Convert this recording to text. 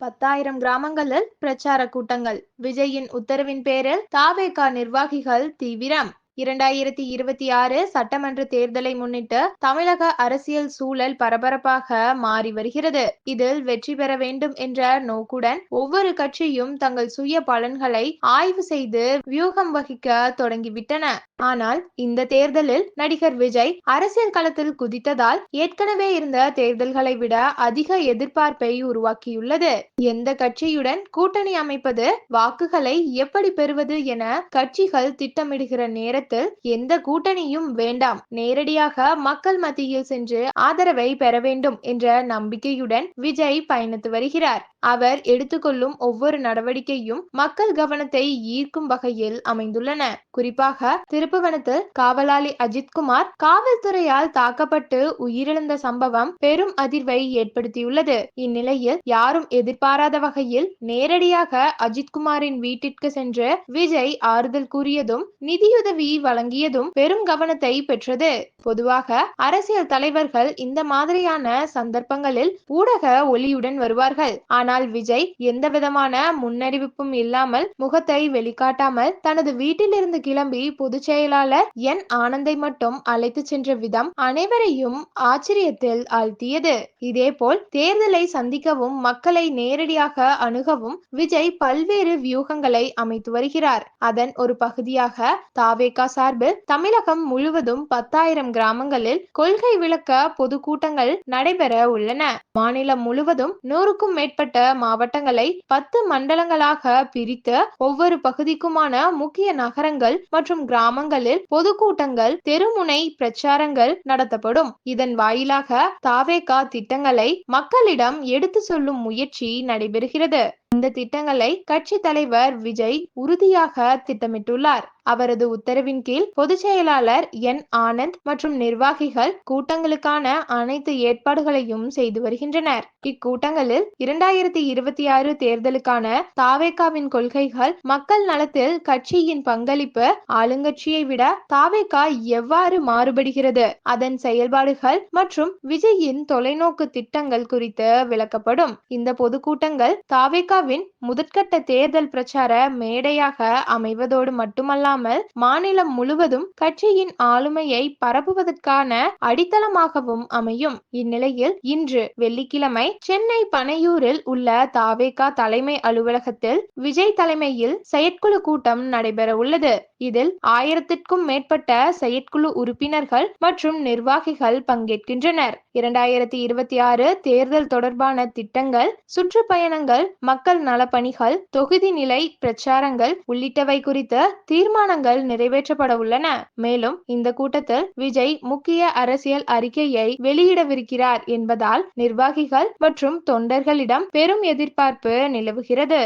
பத்தாயிரம் கிராமங்களில் பிரச்சார கூட்டங்கள். விஜயின் உத்தரவின் பேரில் தாவேகா நிர்வாகிகள் தீவிரம். இரண்டாயிரத்தி இருபத்தி ஆறு சட்டமன்ற தேர்தலை முன்னிட்டு தமிழக அரசியல் சூழல் பரபரப்பாக மாறி வருகிறது. இதில் வெற்றி பெற வேண்டும் என்ற நோக்குடன் ஒவ்வொரு கட்சியும் தங்கள் சுய பலன்களை ஆய்வு செய்து வியூகம் வகிக்க தொடங்கிவிட்டன. ஆனால் இந்த தேர்தலில் நடிகர் விஜய் அரசியல் களத்தில் குதித்ததால் ஏற்கனவே இருந்த தேர்தல்களை விட அதிக எதிர்பார்ப்பை உருவாக்கியுள்ளது. எந்த கட்சியுடன் கூட்டணி அமைப்பது வாக்குகளை எப்படி பெறுவது என கட்சிகள் திட்டமிடுகிற நேரத்தில் எந்த கூட்டணியும் வேண்டாம். நேரடியாக மக்கள் மத்தியில் சென்று ஆதரவை பெற வேண்டும் என்ற நம்பிக்கையுடன் விஜய் பயணித்து வருகிறார். அவர் எடுத்துக்கொள்ளும் ஒவ்வொரு நடவடிக்கையும் மக்கள் கவனத்தை ஈர்க்கும் வகையில் அமைந்துள்ளன. குறிப்பாக திருப்புவனத்தில் காவலாளி அஜித்குமார் காவல்துறையால் தாக்கப்பட்டு உயிரிழந்த சம்பவம் பெரும் அதிர்வை ஏற்படுத்தியுள்ளது. இந்நிலையில் யாரும் எதிர்பாராத வகையில் நேரடியாக அஜித்குமாரின் வீட்டிற்கு சென்று விஜய் ஆறுதல் கூறியதும் நிதியுதவி வழங்கியதும் பெரும் கவனத்தை பெற்றது. பொதுவாக அரசியல் தலைவர்கள் இந்த மாதிரியான சந்தர்ப்பங்களில் ஊடக ஒளியுடன் வருவார்கள். ஆனால் விஜய் எந்த விதமான முன்னறிவிப்பும் இல்லாமல் முகத்தை வெளிக்காட்டாமல் தனது வீட்டிலிருந்து கிளம்பி பொதுச் செயலாளர் என் ஆனந்தை மட்டும் அழைத்து சென்ற விதம் அனைவரையும் ஆச்சரியத்தில் ஆழ்த்தியது. இதேபோல் தேர்தலை சந்திக்கவும் மக்களை நேரடியாக அணுகவும் விஜய் பல்வேறு வியூகங்களை அமைத்து வருகிறார். அதன் ஒரு பகுதியாக தாவேகா சார்பில் தமிழகம் முழுவதும் பத்தாயிரம் கிராமங்களில் கொள்கை விளக்க பொதுக்கூட்டங்கள் நடைபெற உள்ளன. மாநிலம் முழுவதும் நூறுக்கும் மேற்பட்ட மாவட்டங்களை பத்து மண்டலங்களாக பிரித்து ஒவ்வொரு பகுதிக்குமான முக்கிய நகரங்கள் மற்றும் கிராமங்களில் பொதுக்கூட்டங்கள் தெருமுனை பிரச்சாரங்கள் நடத்தப்படும். இதன் வாயிலாக தாவேகா திட்டங்களை மக்களிடம் எடுத்து சொல்லும் முயற்சி நடைபெறுகிறது. இந்த திட்டங்களை கட்சி தலைவர் விஜய் உறுதியாக திட்டமிட்டுள்ளார். அவரது உத்தரவின் கீழ் பொதுச் செயலாளர் என். ஆனந்த் மற்றும் நிர்வாகிகள் கூட்டங்களுக்கான அனைத்து ஏற்பாடுகளையும் செய்து வருகின்றனர். இக்கூட்டங்களில் இரண்டாயிரத்தி இருபத்தி ஆறு தேர்தலுக்கான தாவேகாவின் கொள்கைகள் மக்கள் நலத்தில் கட்சியின் பங்களிப்பு ஆளுங்கட்சியை விட தாவேகா எவ்வாறு மாறுபடுகிறது அதன் செயல்பாடுகள் மற்றும் விஜயின் தொலைநோக்கு திட்டங்கள் குறித்து விளக்கப்படும். இந்த பொதுக்கூட்டங்கள் தாவேகாவின் முதற்கட்ட தேர்தல் பிரச்சார மேடையாக அமைவதோடு மட்டுமல்லாமல் மாநிலம் முழுவதும் கட்சியின் ஆளுமையை பரப்புவதற்கான அடித்தளமாகவும் அமையும். இந்நிலையில் இன்று வெள்ளிக்கிழமை சென்னை பனையூரில் உள்ள தாவேகா தலைமை அலுவலகத்தில் விஜய் தலைமையில் செயற்குழு கூட்டம் நடைபெற உள்ளது இதில் ஆயிரத்திற்கும் மேற்பட்ட செயற்குழு உறுப்பினர்கள் மற்றும் நிர்வாகிகள் பங்கேற்கின்றனர். இரண்டாயிரத்தி இருபத்தி ஆறு தேர்தல் தொடர்பான திட்டங்கள் சுற்றுப்பயணங்கள் மக்கள் நலப்பணிகள் தொகுதி நிலை பிரச்சாரங்கள் உள்ளிட்டவை குறித்து தீர்மானங்கள் நிறைவேற்றப்பட உள்ளன. மேலும் இந்த கூட்டத்தில் விஜய் முக்கிய அரசியல் அறிக்கையை வெளியிடவிருக்கிறார் என்பதால் நிர்வாகிகள் மற்றும் தொண்டர்களிடம் பெரும் எதிர்பார்ப்பு நிலவுகிறது.